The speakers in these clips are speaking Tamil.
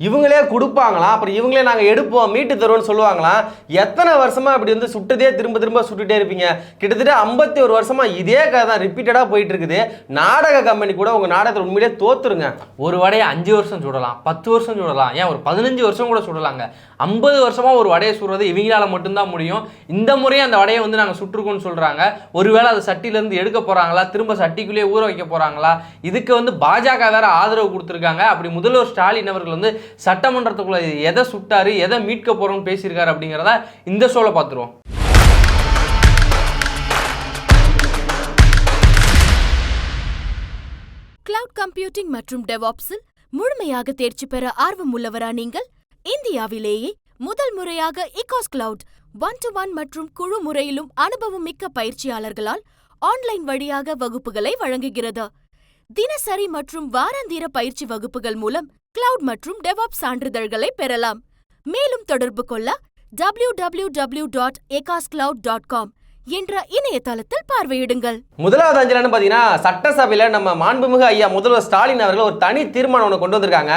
இவங்களே கொடுப்பாங்களாம் அப்புறம் இவங்களே நாங்கள் எடுப்போம் மீட்டு தருவோம்னு சொல்லுவாங்களாம் எத்தனை வருஷமாக இப்படி வந்து சுட்டுதே திரும்ப திரும்ப சுட்டுட்டே இருப்பீங்க? கிட்டத்தட்ட ஐம்பத்தி ஒரு வருஷமாக இதே கதை தான் ரிப்பீட்டடாக போயிட்டு இருக்குது நாடக கம்பெனி கூட உங்கள் நாடகத்தில் உண்மையிலேயே தோத்துருங்க. ஒரு வடையை அஞ்சு வருஷம் சுடலாம் பத்து வருஷம் சுடலாம் ஏன் ஒரு பதினஞ்சு வருஷம் கூட சுடலாங்க. ஐம்பது வருஷமாக ஒரு வடையை சுடுறது இவங்களால மட்டும்தான் முடியும். இந்த முறையும் அந்த வடையை வந்து நாங்கள் சுட்டுருக்கோம்னு சொல்கிறாங்க ஒருவேளை அது சட்டியிலேருந்து எடுக்க போகிறாங்களா திரும்ப சட்டிக்குள்ளேயே ஊற வைக்க போகிறாங்களா இதுக்கு வந்து பாஜக வேற ஆதரவு கொடுத்துருக்காங்க. அப்படி முதல்வர் ஸ்டாலின் அவர்கள் வந்து சட்டமன்றத்துக்குள்ள எதை சுட்டாரு எதை மீட்க போறோம்னு பேசியிருக்காரு அப்படிங்கிறத இந்த ஷோவில் பார்த்துருவோம். கிளவுட் கம்ப்யூட்டிங் மற்றும் டெவாப்ஸில் முழுமையாக தேர்ச்சி பெற ஆர்வம் உள்ளவரா நீங்கள்? இந்தியாவிலேயே முதல் முறையாக இகாஸ் கிளவுட் ஒன் டு ஒன் மற்றும் குழு முறையிலும் அனுபவம் மிக்க பயிற்சியாளர்களால் ஆன்லைன் வழியாக வகுப்புகளை வழங்குகிறது. தினசரி மற்றும் வாராந்திர பயிற்சி வகுப்புகள் மூலம் கிளவுட் மற்றும் டெவாப் சான்றிதழ்களை பெறலாம். மேலும் தொடர்பு கொள்ள W W W dot dot com என்ற இணையதளத்தில் பார்வையிடுங்கள். முதலாவது அஞ்சலான்னு பார்த்தீங்கன்னா சட்டசபையில் நம்ம மாண்புமிகு ஐயா முதல்வர் ஸ்டாலின் அவர்கள் ஒரு தனி தீர்மானம் ஒன்று கொண்டு வந்திருக்காங்க.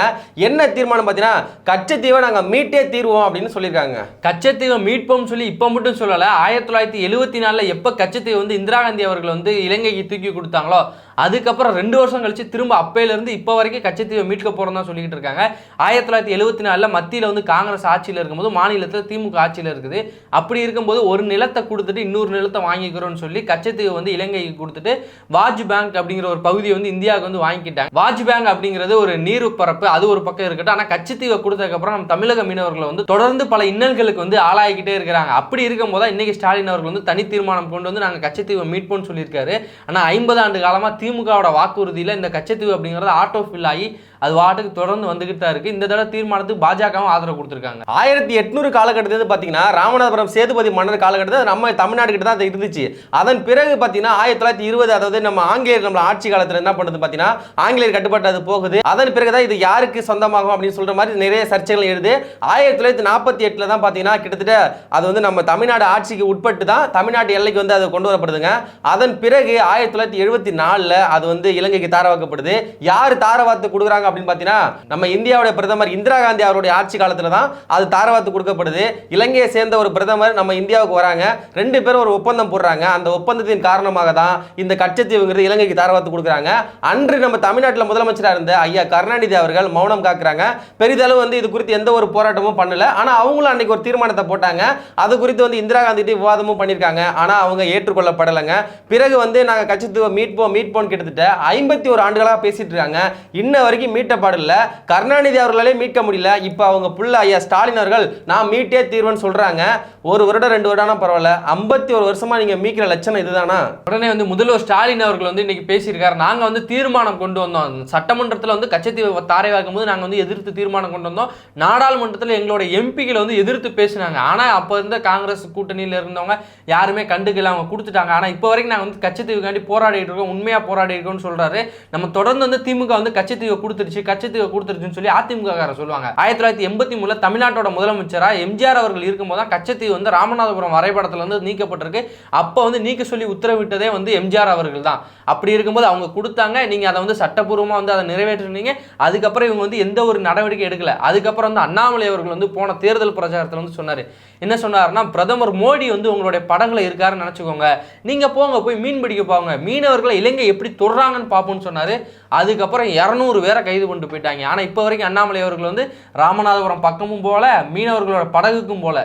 என்ன தீர்மானம் பார்த்தீங்கன்னா கச்சத்தீவை நாங்கள் மீட்டே தீர்வோம் அப்படின்னு சொல்லியிருக்காங்க. கச்சத்தீவை மீட்போம்னு சொல்லி இப்போ மட்டும் சொல்லலை ஆயிரத்தி தொள்ளாயிரத்தி எழுவத்தி நாலில் எப்போ கச்சத்தீவை வந்து இந்திரா காந்தி அவர்கள் வந்து இலங்கைக்கு தூக்கி கொடுத்தாங்களோ அதுக்கப்புறம் ரெண்டு வருஷம் கழிச்சு திரும்ப அப்பையிலேருந்து இப்போ வரைக்கும் கச்சத்தீவை மீட்க போகிறோம் தான் சொல்லிக்கிட்டு இருக்காங்க. ஆயிரத்தி தொள்ளாயிரத்தி எழுபத்தி நாலில் மத்தியில் வந்து காங்கிரஸ் ஆட்சியில் இருக்கும்போது மாநிலத்தில் திமுக ஆட்சியில் இருக்குது. அப்படி இருக்கும்போது ஒரு நிலத்தை கொடுத்துட்டு இன்னொரு நிலத்தை வாங்கிக்கிறோம்னு சொல்லி கச்சத்தீவை வந்து இலங்கைக்கு கொடுத்துட்டு வாஜ் பேங்க் அப்படிங்கிற ஒரு பகுதியை வந்து இந்தியாவுக்கு வந்து வாங்கிக்கிட்டாங்க. வாஜ் பேங்க் அப்படிங்கிறது ஒரு நீர் பரப்பு அது ஒரு பக்கம் இருக்கட்டும். ஆனால் கச்சத்தீவை கொடுத்ததுக்கப்புறம் நம்ம தமிழக மீனவர்களை வந்து தொடர்ந்து பல இன்னல்களுக்கு வந்து ஆளாகிக்கிட்டே இருக்கிறாங்க. அப்படி இருக்கும் போது இன்னைக்கு ஸ்டாலின் அவர்கள் வந்து தனி தீர்மானம் கொண்டு வந்து நாங்கள் கச்சத்தீவை மீட்போம்னு சொல்லியிருக்காரு. ஆனால் ஐம்பது ஆண்டு காலமாக திமுகவோட வாக்குறுதியில் இந்த கச்சத்தீவு அப்படிங்கிறது ஆட்டோ ஃபில் ஆகி அது வாட்டுக்கு தொடர்ந்து வந்துகிட்டு தான் இருக்கு. இந்த தடவை தீர்மானத்துக்கு பாஜகவும் ஆதரவு கொடுத்துருக்காங்க. ஆயிரத்தி எட்நூறு காலகட்டத்தில் பார்த்தீங்கன்னா ராமநாதபுரம் சேதுபதி மன்னர் காலகட்டத்தில் நம்ம தமிழ்நாடு கிட்ட தான் அது இருந்துச்சு. அதன் பிறகு பார்த்தீங்கன்னா ஆயிரத்தி தொள்ளாயிரத்தி இருபது அதாவது நம்ம ஆங்கிலேயர் நம்ம ஆட்சி காலத்தில் என்ன பண்ணுது பார்த்தீங்கன்னா ஆங்கிலேயர் கட்டுப்பாட்டு அது போகுது. அதன் பிறகு தான் இது யாருக்கு சொந்தமாகும் அப்படின்னு சொல்கிற மாதிரி நிறைய சர்ச்சைகள் எழுது. ஆயிரத்தி தொள்ளாயிரத்தி நாற்பத்தி எட்டில் தான் பார்த்தீங்கன்னா கிட்டத்தட்ட அது வந்து நம்ம தமிழ்நாடு ஆட்சிக்கு உட்பட்டு தான் தமிழ்நாட்டு எல்லைக்கு வந்து அது கொண்டு வரப்படுதுங்க. அதன் பிறகு ஆயிரத்தி தொள்ளாயிரத்தி எழுபத்தி நாலில் அது வந்து இலங்கைக்கு தாரவாக்கப்படுது யார் தாரவாத்து கொடுக்குறாங்க அப்படின்னு பார்த்தீங்கன்னா நம்ம இந்தியாவுடைய பிரதமர் இந்திரா காந்தி அவருடைய ஆட்சி காலத்தில் தான் அது தாரவாத்து கொடுக்கப்படுது. இலங்கையை சேர்ந்த ஒரு பிரதமர் நம்ம இந்தியாவுக்கு வராங்க. ரெண்டு பேரும் ஒரு ஒப்பந்தம் போடுறாங்க. அந்த ஒப்பந்தத்தின் காரணமாக தான் இந்த கச்சத்தீவுங்கிறது இலங்கைக்கு தாரவாத்து கொடுக்குறாங்க. அன்று நம்ம தமிழ்நாட்டில் முதலமைச்சராக இருந்த ஐயா கருணாநிதி அவர்கள் மௌனம் காக்குறாங்க. பெரிதளவு வந்து இது குறித்து எந்த ஒரு போராட்டமும் பண்ணல. ஆனால் அவங்களும் அன்னைக்கு ஒரு தீர்மானத்தை போட்டாங்க. அது குறித்து வந்து இந்திரா காந்தி விவாதமும் பண்ணியிருக்காங்க. ஆனால் அவங்க ஏற்றுக்கொள்ளப்படலைங்க. பிறகு வந்து நாங்கள் கச்சத்தீவை மீட்போம் மீட்போம் கிட்டத்தட்ட ஐம்பத்தி ஒரு ஆண்டுகளாக பேசிட்டு இருக்காங்க. இன்ன வரைக்கும் மீட்டப்பாடில்ல கருணாநிதி அவர்களாலே மீட்க முடியல. இப்போ அவங்க புள்ள ஐயா ஸ்டாலின் அவர்கள் நான் மீட்டே தீர்வுன்னு சொல்றாங்க. ஒரு வருடம் ரெண்டு வருடம்னா பரவாயில்ல. ஐம்பத்தி ஒரு வருஷமா நீங்க மீட்கிற லட்சணம் இதுதானா? உடனே வந்து முதல்வர் ஸ்டாலின் அவர்கள் வந்து இன்னைக்கு பேசியிருக்காரு. நாங்க வந்து தீர்மானம் கொண்டு வந்தோம். சட்டமன்றத்தில் வந்து கச்சத்தீவை தாரைவாக்கும் போது நாங்கள் வந்து எதிர்த்து தீர்மானம் கொண்டு வந்தோம். நாடாளுமன்றத்தில் எங்களோட எம்பிகளை வந்து எதிர்த்து பேசினாங்க. ஆனா அப்போ இருந்த காங்கிரஸ் கூட்டணியில் இருந்தவங்க யாருமே கண்டுக்கல அவங்க கொடுத்துட்டாங்க ஆனால் இப்போ வரைக்கும் நாங்கள் வந்து கச்சத்தீவுக்காண்டி போராடிட்டு இருக்கோம். உண்மையா போராடி இருக்கோம்னு சொல்றாரு. நம்ம தொடர்ந்து வந்து திமுக வந்து கச்சத்தீவை கொடுத்துருச்சு கட்சத்துக்கு கொடுத்துருச்சுன்னு சொல்லி அதிமுக சொல்லுவாங்க. ஆயிரத்தி தொள்ளாயிரத்தி எண்பத்தி மூணுல தமிழ்நாட்டோட முதலமைச்சரா எம்ஜிஆர் அவர்கள் இருக்கும்போது தான் கச்சத்தீவு வந்து ராமநாதபுரம் வரைபடத்துல வந்து நீக்கப்பட்டிருக்கு. அப்போ வந்து நீக்க சொல்லி உத்தரவிட்டதே வந்து எம்ஜிஆர் அவர்கள் தான். அப்படி இருக்கும்போது அவங்க கொடுத்தாங்க. நீங்கள் அதை வந்து சட்டப்பூர்வமாக வந்து அதை நிறைவேற்றினீங்க அதுக்கப்புறம் இவங்க வந்து எந்த ஒரு நடவடிக்கை எடுக்கல. அதுக்கப்புறம் வந்து அண்ணாமலை அவர்கள் வந்து போன தேர்தல் பிரச்சாரத்தில் வந்து சொன்னார். என்ன சொன்னாருன்னா பிரதமர் மோடி வந்து உங்களுடைய படகுல இருக்காருன்னு நினச்சிக்கோங்க. நீங்கள் போங்க போய் மீன் பிடிக்க போங்க. மீனவர்களை இலங்கை எப்படி தொடுறாங்கன்னு பார்ப்போம்னு சொன்னார். அதுக்கப்புறம் இரநூறு பேரை கைது கொண்டு போயிட்டாங்க. ஆனால் இப்போ வரைக்கும் அண்ணாமலை அவர்கள் வந்து ராமநாதபுரம் பக்கமும் போல மீனவர்களோட படகுக்கும் போல.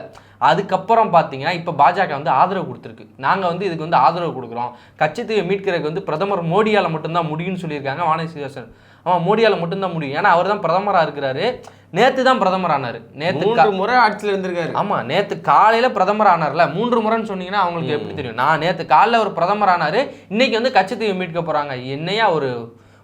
அதுக்கப்புறம் பார்த்தீங்கன்னா இப்போ பாஜக வந்து ஆதரவு கொடுத்துருக்கு. நாங்கள் வந்து இதுக்கு வந்து ஆதரவு கொடுக்குறோம். கட்சித்தீவை மீட்கிறதுக்கு வந்து பிரதமர் மோடியால் மட்டும்தான் முடியும்னு சொல்லியிருக்காங்க வானதி சீனிவாசன். ஆமாம் மோடியால் மட்டும்தான் முடியும். ஏன்னா அவர் தான் பிரதமராக இருக்கிறாரு. நேற்று தான் பிரதமர் ஆனார் நேற்று முறை ஆட்சியில் இருந்திருக்காரு. ஆமா நேத்து காலையில பிரதமர் ஆனார்ல மூன்று முறைன்னு சொன்னீங்கன்னா அவங்களுக்கு எப்படி தெரியும்? நான் நேத்து காலைல ஒரு பிரதமர் ஆனாரு இன்னைக்கு வந்து கட்சித்தீவை மீட்க போறாங்க. என்னையா ஒரு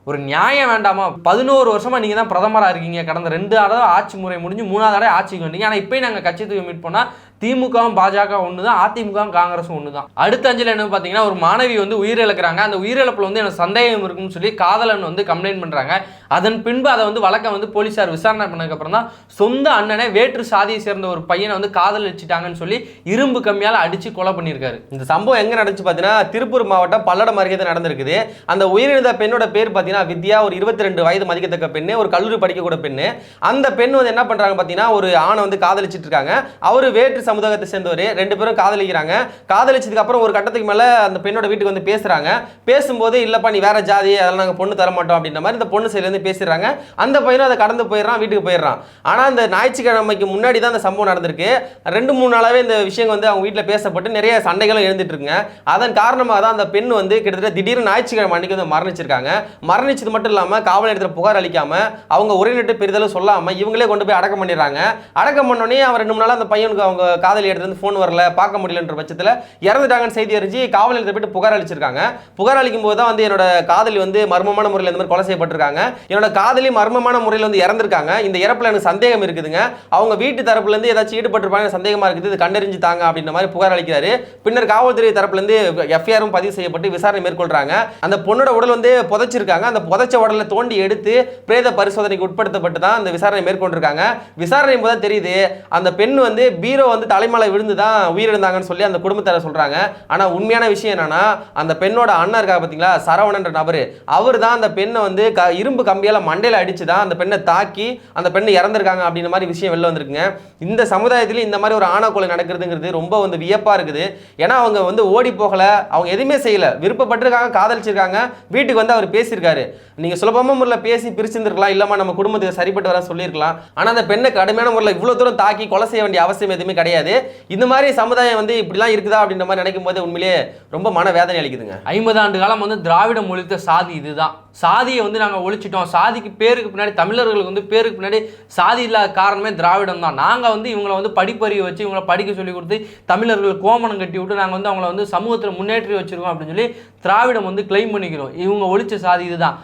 ஒரு நியாயம் வேண்டாமா? பதினோரு வருஷமா நீங்க தான் பிரதமரா இருக்கீங்க. கடந்த ரெண்டு தடவை ஆட்சி முறை முடிஞ்சு மூணாவது தடவை ஆட்சிக்கு வந்தீங்க. ஆனா இப்பயும் நாங்க கட்சித்தீவை மீட் பண்ணா திமுகவும் பாஜக ஒன்று தான் அதிமுகவும் காங்கிரஸும் ஒன்று தான் அடுத்த அஞ்சல் என்ன பார்த்தீங்கன்னா ஒரு மாணவி வந்து உயிரிழக்கிறாங்க அந்த உயிரிழப்பில் வந்து எனக்கு சந்தேகம் இருக்குன்னு சொல்லி காதலன் வந்து கம்ப்ளைண்ட் பண்ணுறாங்க அதன் பின்பு அதை வந்து வழக்கம் வந்து போலீஸார் விசாரணை பண்ணதுக்கப்புறம் தான் சொந்த அண்ணனை வேற்று சாதியை சேர்ந்த ஒரு பையனை வந்து காதல் வச்சுட்டாங்கன்னு சொல்லி இரும்பு கம்மியால் அடித்து கொலை பண்ணியிருக்காரு. இந்த சம்பவம் எங்கே நடந்துச்சு பார்த்தீங்கன்னா திருப்பூர் மாவட்டம் பல்லடம் அருகே தான் நடந்திருக்குது. அந்த உயிரிழந்த பெண்ணோட பேர் பார்த்தீங்கன்னா வித்யா ஒரு இருபத்தி ரெண்டு வயது மதிக்கத்தக்க பெண்ணு ஒரு கல்லூரி படிக்கக்கூட பெண்ணு. அந்த பெண் வந்து என்ன பண்ணுறாங்க பார்த்தீங்கன்னா ஒரு ஆணை வந்து காதலிச்சிட்டு இருக்காங்க. அவர் வேற்று சமுதாயத்தை சேர்ந்தவர். ரெண்டு பேரும் காதலிக்கிறாங்க. காதலிச்சதுக்கு அப்புறம் ஒரு கட்டத்துக்கு மேலே அந்த பெண்ணோட வீட்டுக்கு வந்து பேசுகிறாங்க பேசும்போது இல்லைப்பா நீ வேற ஜாதி அதெல்லாம் நாங்கள் பொண்ணு தர மாட்டோம். அப்படின்ற மாதிரி இந்த பொண்ணு சைட்லேருந்து பேசுகிறாங்க பேசிடுறாங்க. அந்த பையனும் அதை கடந்து போயிடுறான் வீட்டுக்கு போயிடுறான். ஆனால் அந்த ஞாயிற்றுக்கிழமைக்கு முன்னாடி தான் அந்த சம்பவம் நடந்திருக்கு. ரெண்டு மூணு நாளாகவே இந்த விஷயம் வந்து அவங்க வீட்டில் பேசப்பட்டு நிறைய சண்டைகளும் எழுந்துட்டு இருக்குங்க அதன் காரணமாக தான் அந்த பெண் வந்து கிட்டத்தட்ட திடீர்னு ஞாயிற்றுக்கிழமை அன்னைக்கு வந்து மரணிச்சிருக்காங்க. மரணிச்சது மட்டும் இல்லாமல் காவல் நிலையத்தில் புகார் அளிக்காம அவங்க உரையிட்டு பெரிதளவு சொல்லாமல் இவங்களே கொண்டு போய் அடக்கம் பண்ணிடுறாங்க. அடக்கம் பண்ணோடனே அவன் ரெண்டு மூணு நாள் அந்த பையனுக்கு அவங்க காதலி ஃபோன் வரல பார்க்க முடியலன்ற பட்சத்தில் இறந்துட்டாங்கன்னு செய்தி அறிஞ்சு காவல் நிலையத்தை போயிட்டு புகார் அளிச்சிருக்காங்க. புகார் அளிக்கும் போது தான் வந்து என்னோட காதலி வந்து மர்மமான முறையில் இந்த மாதிரி கொலை செய்யப்பட்டிருக்காங்க. என்னோட காதலி மர்மமான முறையில் வந்து இறந்துருக்காங்க. இந்த இறப்பில் எனக்கு சந்தேகம் இருக்குதுங்க. அவங்க வீட்டு தரப்புலேருந்து ஏதாச்சும் ஈடுபட்டிருப்பாங்க சந்தேகமாக இருக்குது. இது கண்டறிஞ்சு தாங்க அப்படின்ற மாதிரி புகார் அளிக்கிறாரு. பின்னர் காவல்துறை தரப்புலேருந்து எஃப்ஐஆரும் பதிவு செய்யப்பட்டு விசாரணை மேற்கொள்கிறாங்க அந்த பொண்ணோட உடல் வந்து புதைச்சிருக்காங்க. அந்த புதைச்ச உடலை தோண்டி எடுத்து பிரேத பரிசோதனைக்கு உட்படுத்தப்பட்டு தான் அந்த விசாரணை மேற்கொண்டிருக்காங்க. விசாரணை போது தெரியுது அந்த பெண் வந்து பீரோ வந்து தலைமலை விழுந்து தான் உயிரிழந்தாங்கன்னு சொல்லி அந்த குடும்பத்தார சொல்கிறாங்க ஆனால் உண்மையான விஷயம் என்னன்னா அந்த பெண்ணோட அண்ணன் இருக்கா பார்த்தீங்களா? சரவணன்ற நபர். அவர் தான் அந்த பெண்ணை வந்து க- இரும்பு கம்பியால் மண்டையில் அடித்து தான் அந்த பெண்ணை தாக்கி அந்த பெண்ணை இறந்துருக்காங்க அப்படின்ற மாதிரி விஷயம் வெளில வந்திருக்குங்க. இந்த சமுதாயத்துலேயும் இந்த மாதிரி ஒரு ஆணவ கொலை நடக்கிறதுங்கிறது ரொம்ப வந்து வியப்பாக இருக்குது. ஏன்னா அவங்க வந்து ஓடி போகலை. அவங்க எதுவுமே செய்யலை. விருப்பப்பட்டிருக்காங்க காதலிச்சிருக்காங்க. வீட்டுக்கு வந்து அவர் பேசியிருக்காரு. நீங்கள் சுலபமாக முறையில் பேசி பிரிச்சிருந்திருக்கலாம். இல்லாமல் நம்ம குடும்பத்துக்கு சரிப்பட்டு வர சொல்லியிருக்கலாம். ஆனால் அந்த பெண்ணை கடுமையான முறையில் இவ்வளோ தூரம் தாக்கி கொலை செய்ய வேண்டிய அவசியம் எதுவுமே கிடையாது. இந்த மாதிரி சமுதாயம் வந்து இப்படிலாம் இருக்குதா அப்படின்ற மாதிரி நினைக்கும் போது உண்மையிலேயே ரொம்ப மன வேதனை அளிக்குதுங்க. ஐம்பது ஆண்டு காலம் வந்து திராவிடம் ஒழித்த சாதி இதுதான். சாதியை வந்து நாங்கள் ஒழிச்சிட்டோம். சாதிக்கு பேருக்கு பின்னாடி தமிழர்களுக்கு வந்து பேருக்கு பின்னாடி சாதி இல்லாத காரணமே திராவிடம் தான். நாங்கள் வந்து இவங்களை வந்து படிப்பறிவு வச்சு இவங்களை படிக்க சொல்லி கொடுத்து தமிழர்கள் கோமணம் கட்டி விட்டு நாங்கள் வந்து அவங்கள வந்து சமூகத்தில் முன்னேற்றி வச்சுருக்கோம் அப்படின்னு சொல்லி திராவிடம் வந்து கிளைம் பண்ணிக்கிறோம். இவங்க ஒழிச்ச சாதி இதுதான்.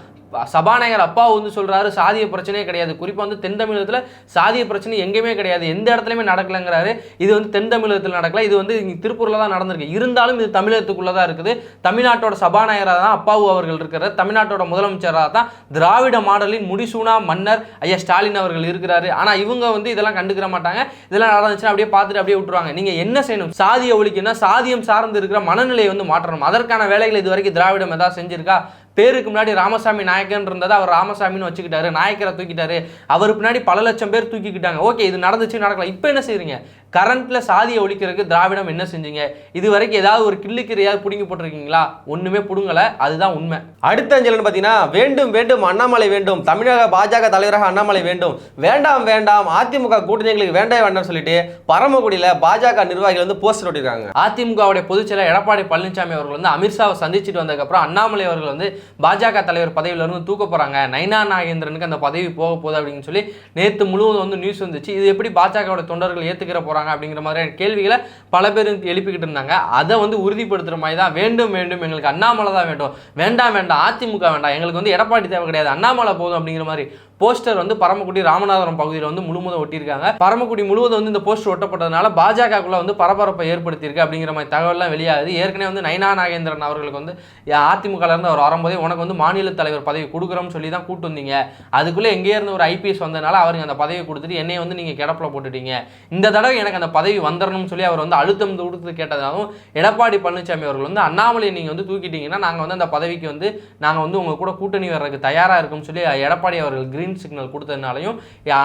சபாநாயகர் அப்பா வந்து சொல்கிறாரு சாதிய பிரச்சனையே கிடையாது. குறிப்பாக வந்து தென் தமிழகத்தில் சாதிய பிரச்சனை எங்கேயுமே கிடையாது. எந்த இடத்துலையுமே நடக்கலைங்கிறாரு. இது வந்து தென் தமிழகத்தில் நடக்கல. இது வந்து இங்கே திருப்பூரில் தான் நடந்திருக்கு. இருந்தாலும் இது தமிழகத்துக்குள்ளே தான் இருக்குது. தமிழ்நாட்டோட சபாநாயகராக தான் அப்பாவு அவர்கள் இருக்கிறார். தமிழ்நாட்டோட முதலமைச்சராக தான் திராவிட மாடலின் முடிசூனா மன்னர் ஐயா ஸ்டாலின் அவர்கள் இருக்கிறாரு. ஆனால் இவங்க வந்து இதெல்லாம் கண்டுக்கிற மாட்டாங்க. இதெல்லாம் நடந்துச்சுன்னா அப்படியே பார்த்துட்டு அப்படியே விட்டுருவாங்க. நீங்கள் என்ன செய்யணும்? சாதியை ஒழிக்கணும்னா சாதியம் சார்ந்து இருக்கிற மனநிலையை வந்து மாற்றணும். அதற்கான வேலைகளை இது வரைக்கும் திராவிடம் எதாவது செஞ்சிருக்கா? பேருக்கு முன்னாடி ராமசாமி நாயக்கன் இருந்ததை அவர் ராமசாமின்னு வச்சுக்கிட்டாரு. நாயக்கரை தூக்கிட்டாரு. அவர் பின்னாடி பல லட்சம் பேர் தூக்கிக்கிட்டாங்க. ஓகே இது நடந்துச்சு நடக்கலாம் இப்போ என்ன செய்றீங்க? கரண்ட்ல சாதியை ஒழிக்கிறதுக்கு திராவிடம் என்ன செஞ்சீங்க? இது வரைக்கும் ஏதாவது ஒரு கிள்ளுக்கிறையாவது பிடுங்கி போட்டிருக்கீங்களா? ஒண்ணுமே புடுங்கல. அதுதான் உண்மை. அடுத்த அஞ்சலன் பார்த்தீங்கன்னா வேண்டும் வேண்டும் அண்ணாமலை வேண்டும் தமிழக பாஜக தலைவராக அண்ணாமலை வேண்டும் வேண்டாம் வேண்டாம் அதிமுக கூட்டணி எங்களுக்கு வேண்டாம் வேண்டாம் சொல்லிட்டு பரமக்குடியில் பாஜக நிர்வாகிகள் வந்து போஸ்டர் ஒட்டிருக்காங்க அதிமுகவுடைய பொதுச் செயலர் எடப்பாடி பழனிசாமி அவர்கள் வந்து அமித்ஷாவை சந்திச்சுட்டு வந்ததுக்கப்புறம் அண்ணாமலை அவர்கள் வந்து பாஜக தலைவர் பதவியில இருந்து தூக்க போறாங்க. நைனா நாகேந்திரனுக்கு அந்த பதவி போக போகுது அப்படின்னு சொல்லி நேத்து முழுவதும் வந்து நியூஸ் வந்துச்சு. இது எப்படி பாஜகவோட தொண்டர்கள் ஏத்துக்கிற போகிறாங்க அப்படிங்கிற மாதிரியான கேள்விகளை பல பேர் எழுப்பிக்கிட்டு இருந்தாங்க. அதை வந்து உறுதிப்படுத்துற மாதிரி தான் வேண்டும் வேண்டும். எங்களுக்கு அண்ணாமலை தான் வேண்டும். வேண்டாம் வேண்டாம். அதிமுக வேண்டாம். எங்களுக்கு வந்து எடப்பாடி தேவை கிடையாது. அண்ணாமலை போதும் அப்படிங்கிற மாதிரி போஸ்டர் வந்து பரமக்குடி ராமநாதபுரம் பகுதியில் வந்து முழுவதும் ஒட்டியிருக்காங்க. பரமக்குடி முழுவதும் வந்து இந்த போஸ்டர் ஒட்டப்பட்டதுனால பாஜகக்குள்ளே வந்து பரபரப்பை ஏற்படுத்தியிருக்கு அப்படிங்கிற மாதிரி தகவல்லாம் வெளியாகுது. ஏற்கனவே வந்து நைனா நாகேந்திரன் அவர்களுக்கு வந்து அதிமுகலேருந்து அவர் வரும்போதே உனக்கு வந்து மாநில தலைவர் பதவி கொடுக்குறோம்னு சொல்லி தான் கூட்டு வந்தீங்க. அதுக்குள்ளே எங்கேயிருந்து ஒரு ஐபிஎஸ் வந்ததுனால அவருக்கு அந்த பதவியை கொடுத்துட்டு என்னையை வந்து நீங்கள் கிடப்பில் போட்டுட்டீங்க. இந்த தடவை எனக்கு அந்த பதவி வந்துடணும்னு சொல்லி அவர் வந்து அழுத்தம் கொடுத்து கேட்டதாகவும் எடப்பாடி பழனிசாமி அவர்கள் வந்து அண்ணாமலையை நீங்கள் வந்து தூக்கிட்டீங்கன்னா நாங்கள் வந்து அந்த பதவிக்கு வந்து நாங்கள் வந்து உங்கள் கூட கூட்டணி வர்றதுக்கு தயாராக இருக்கும்னு சொல்லி எடப்பாடி அவர்கள் கிரீன் சிக்னல் கொடுத்ததுனாலையும்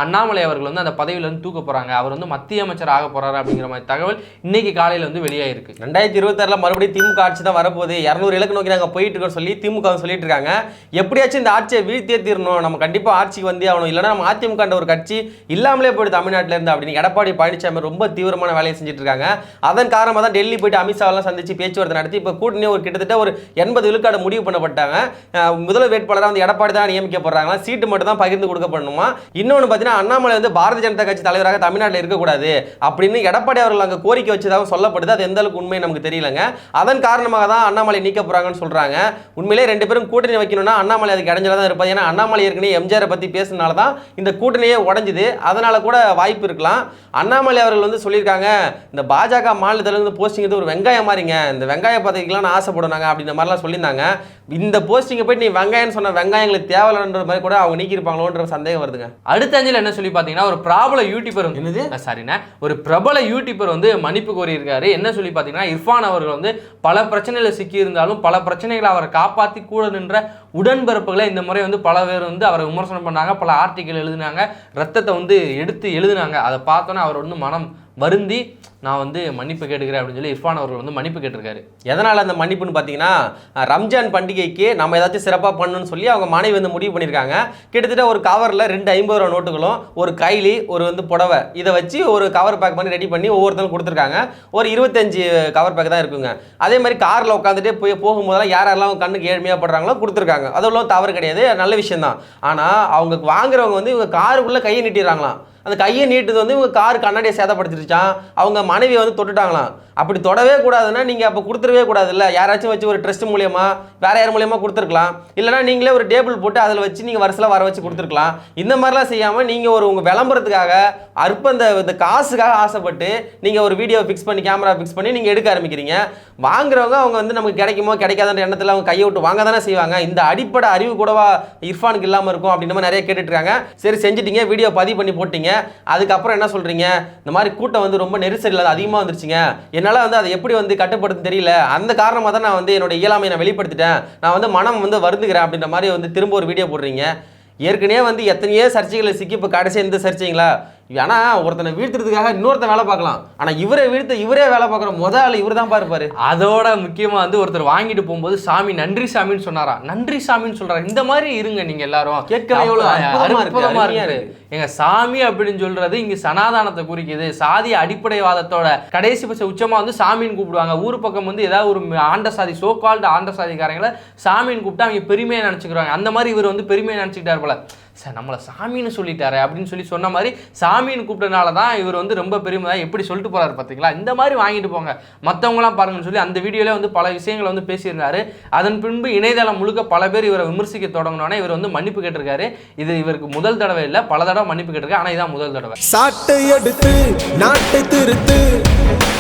அண்ணாமலை அவர்கள் வந்து அந்த பதவியிலேருந்து தூக்க போகிறாங்க அவர் வந்து மத்திய அமைச்சர் ஆக போகிறாரு அப்படிங்கிற மாதிரி தகவல் இன்னைக்கு காலையில் வந்து வெளியாயிருக்கு. ரெண்டாயிரத்தி இருபத்தாறில் மறுபடியும் திமுக ஆட்சி தான் வரப்போகுது. இரநூறு இலக்கு நோக்கி நாங்கள் போயிட்டு இருக்கோம் சொல்லி திமுக சொல்லிட்டு இருக்காங்க. எப்படியாச்சும் இந்த ஆட்சியை வீழ்த்தியே தீரணும். நம்ம கண்டிப்பாக ஆட்சிக்கு வந்தே ஆகணும். இல்லைன்னா நம்ம அதிமுக ஒரு கட்சி இல்லாமலே போயிட்டு தமிழ்நாட்டிலேருந்து அப்படின்னு எடப்பாடி பழனிசாமி ரொம்ப ரொம்ப தீவிரமான வேலையை செஞ்சுட்டு இருக்காங்க அதன் காரணமாக தான் டெல்லி போயிட்டு அமித்ஷாவெல்லாம் சந்திச்சு பேச்சுவார்த்தை நடத்தி இப்போ கூட்டணி ஒரு கிட்டத்தட்ட ஒரு எண்பது விழுக்காடு முடிவு பண்ணப்பட்டாங்க. முதல் வேட்பாளராக வந்து எடப்பாடி தான் நியமிக்கப்படுறாங்க சீட்டு மட்டும் தான் பகிர்ந்து கொடுக்கப்படணுமா இன்னொன்று பார்த்தீங்கன்னா அண்ணாமலை வந்து பாரதிய ஜனதா கட்சி தலைவராக தமிழ்நாட்டில் இருக்கக்கூடாது அப்படின்னு எடப்பாடி அவர்கள் அங்கே கோரிக்கை வச்சதாகவும் சொல்லப்படுது. அது எந்த அளவுக்கு உண்மை நமக்கு தெரியலங்க. அதன் காரணமாக தான் அண்ணாமலை நீக்க போறாங்கன்னு சொல்கிறாங்க உண்மையிலே ரெண்டு பேரும் கூட்டணி வைக்கணும்னா அண்ணாமலை அதுக்கு இடைஞ்சல தான் இருப்பார். ஏன்னா அண்ணாமலை ஏற்கனவே எம்ஜிஆரை பற்றி பேசுனால தான் இந்த கூட்டணியே உடஞ்சிது. அதனால கூட வாய்ப்பு இருக்கலாம். அண்ணாமலை அவர்கள் வந்து சொல்லியிருக்காங்க இந்த பாஜக மாநிலத்தில் இருந்து போஸ்டிங் இது ஒரு வெங்காயம் மாதிரிங்க இந்த வெங்காய பதவிக்கெல்லாம் நான் ஆசைப்படுனாங்க அப்படின்ற மாதிரிலாம் சொல்லியிருந்தாங்க. இந்த போஸ்டிங்கை போயிட்டு நீ வெங்காயம்னு சொன்ன வெங்காயங்களுக்கு தேவையில்லைன்ற மாதிரி கூட அவங்க நீக்கியிருப்பாங்களோன்ற சந்தேகம் வருதுங்க. அடுத்த அஞ்சல் என்ன சொல்லி பார்த்தீங்கன்னா ஒரு பிரபல யூடியூபர் வந்து என்னது? சாரிண்ணே ஒரு பிரபல யூடியூபர் வந்து மன்னிப்பு கோரியிருக்காரு. என்ன சொல்லி பார்த்தீங்கன்னா இர்ஃபான் அவர்கள் வந்து பல பிரச்சனைகளை சிக்கி இருந்தாலும் பல பிரச்சனைகளை அவரை காப்பாற்றி கூட நின்ற உடன்பிறப்புகளை இந்த முறை வந்து பல பேர் வந்து அவரை விமர்சனம் பண்ணாங்க பல ஆர்டிக்கல் எழுதினாங்க ரத்தத்தை வந்து எடுத்து எழுதினாங்க. அதை பார்த்தோன்னே அவர் வந்து மனம் வருந்தி நான் வந்து மன்னிப்பு கேட்டுக்கிறேன் அப்படின்னு சொல்லி இர்ஃபான் அவர்கள் வந்து மன்னிப்பு கேட்டிருக்காரு. எதனால் அந்த மன்னிப்புன்னு பார்த்தீங்கன்னா ரம்ஜான் பண்டிகைக்கு நம்ம ஏதாச்சும் சிறப்பாக பண்ணணும்னு சொல்லி அவங்க மனைவி வந்து முடிவு பண்ணியிருக்காங்க. கிட்டத்தட்ட ஒரு கவரில் ரெண்டு ஐம்பது ரூபா நோட்டுகளும் ஒரு கைலி ஒரு வந்து புடவை இதை வச்சு ஒரு கவர் பேக் பண்ணி ரெடி பண்ணி ஒவ்வொருத்தரும் கொடுத்துருக்காங்க. ஒரு இருபத்தஞ்சு கவர் பேக் தான் இருக்குங்க. அதே மாதிரி காரில் உட்காந்துட்டே போய் போகும்போதெல்லாம் யார் யாரெல்லாம் கண்ணுக்கு ஏழ்மையாக படுறாங்களோ கொடுத்துருக்காங்க. அதெல்லாம் தவறு கிடையாது. நல்ல விஷயம் தான் ஆனால் அவங்க வாங்குறவங்க வந்து இவங்க காருக்குள்ளே கையை நீட்டிடுறாங்களாம். அந்த கையை நீட்டுது வந்து இவங்க கார் கண்ணாடியை சேதப்படுத்திருச்சான் அவங்க மனைவியை வந்து தொட்டுட்டாங்களாம். அப்படி தொடவே கூடாதுன்னா நீங்கள் அப்போ கொடுத்துடவே கூடாதுல்ல. யாராச்சும் வச்சு ஒரு ட்ரஸ்ட் மூலியமா வேற யார் மூலியமாக கொடுத்துருக்கலாம். இல்லைனா நீங்களே ஒரு டேபிள் போட்டு அதில் வச்சு நீங்கள் வருஷத்தில் வர வச்சு கொடுத்துருக்கலாம். இந்த மாதிரிலாம் செய்யாமல் நீங்கள் ஒரு உங்கள் விளம்பரத்துக்காக அற்ப இந்த இந்த காசுக்காக ஆசைப்பட்டு நீங்கள் ஒரு வீடியோ ஃபிக்ஸ் பண்ணி கேமரா ஃபிக்ஸ் பண்ணி நீங்கள் எடுக்க ஆரம்பிக்கிறீங்க. வாங்குறவங்க அவங்க வந்து நமக்கு கிடைக்குமோ கிடைக்காதுன்ற எண்ணத்தில் அவங்க கையை விட்டு வாங்க தானே செய்வாங்க. இந்த அடிப்படை அறிவு கூடவா இர்ஃபானுக்கு இல்லாமல் இருக்கும் அப்படின்னு நிறைய கேட்டுட்ருக்காங்க சரி செஞ்சுட்டீங்க வீடியோ பதிவு பண்ணி போட்டிங்க. அதுக்கப்புறம் என்ன சொல்கிறீங்க இந்த மாதிரி கூட்டம் வந்து ரொம்ப நெரிசல் அதிகமாக வந்துருச்சுங்க. என்னால் வந்து அதை எப்படி வந்து கட்டுப்படுத்த தெரியல. அந்த காரணமாக தான் நான் வந்து என்னோட இயலாமையை நான் வெளிப்படுத்திட்டேன். நான் வந்து மனம் வந்து வருந்துக்கிறேன் அப்படின்ற மாதிரி வந்து திரும்ப ஒரு வீடியோ போடுறீங்க. ஏற்கனவே வந்து எத்தனையோ சர்ச்சைகளை சிக்கி இப்போ கடைசி இருந்து சர்ச்சைங்களா? ஆனால் ஒருத்தனை வீழ்த்துறதுக்காக இன்னொருத்தன் வேலை பார்க்கலாம். ஆனால் இவரை வீழ்த்த இவரே வேலை பார்க்குற முத ஆள் இவர் தான் இருப்பாரு அதோட முக்கியமா வந்து ஒருத்தர் வாங்கிட்டு போகும்போது சாமி நன்றி சாமின்னு சொன்னாரா? நன்றி சாமின்னு சொல்றாரு. இந்த மாதிரி இருங்க நீங்க எல்லாரும். கேட்கவே எவ்வளவு அற்புதமா இருக்கு, அற்புதமா அருமையா இருக்கு. எங்க சாமி அப்படின்னு சொல்றது இங்க சனாதானத்தை குறிக்குது. சாதி அடிப்படைவாதத்தோட கடைசி பட்ச உச்சமா வந்து சாமின்னு கூப்பிடுவாங்க. ஊர் பக்கம் வந்து ஏதாவது ஒரு ஆண்ட சாதி சோ கால்டு ஆண்ட சாதிக்காரங்களை சாமின்னு கூப்பிட்டு அவங்க பெருமையை நினைச்சுக்கிறாங்க. அந்த மாதிரி இவர் வந்து பெருமையை நினைச்சுக்கிட்டார் போல. சார் நம்மளை சாமின்னு சொல்லிட்டாரு அப்படின்னு சொல்லி சொன்ன மாதிரி சாமின்னு கூப்பிட்டனால தான் இவர் வந்து ரொம்ப பெருமையாக எப்படி சொல்லிட்டு போகிறாரு பார்த்தீங்களா இந்த மாதிரி வாங்கிட்டு போங்க. மற்றவங்களாம் பாருங்கன்னு சொல்லி அந்த வீடியோவில் வந்து பல விஷயங்களை வந்து பேசியிருந்தாரு. அதன் பின்பு இணையதளம் முழுக்க பல பேர் இவரை விமர்சிக்க தொடங்கினோடனே இவர் வந்து மன்னிப்பு கேட்டிருக்காரு. இது இவருக்கு முதல் தடவை இல்லை பல தடவை மன்னிப்பு கேட்டிருக்காரு. ஆனால் இதான் முதல் தடவை. சாட்டை எடுத்து நாட்டை திருத்து